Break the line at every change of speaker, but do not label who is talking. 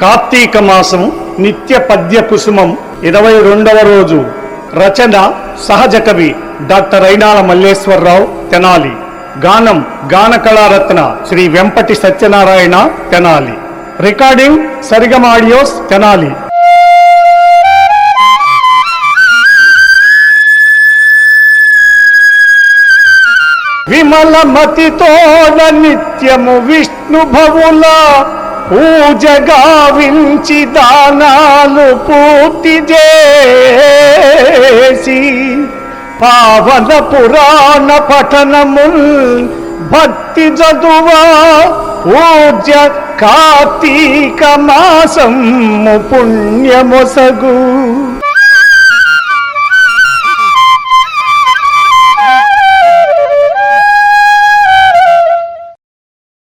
కార్తీక మాసం నిత్య పద్య కుసుమం ఇరవై రెండవ రోజు. రచన సహజ కవి డాక్టర్ అయినాల మల్లేశ్వరరావు తెనాలి. గానం గాన కళారత్న శ్రీ వెంపటి సత్యనారాయణ తెనాలి. రికార్డింగ్ సరిగమ ఆడియోస్ తెనాలి విమలమతితో నిత్యము విష్ణు భవుల పూజ గావించి దానాలు పూర్తి చేసి పావన పురాణ పఠనముల్ భక్తి చదువా పూజ్య కార్తీక మాసము పుణ్యమొసగు.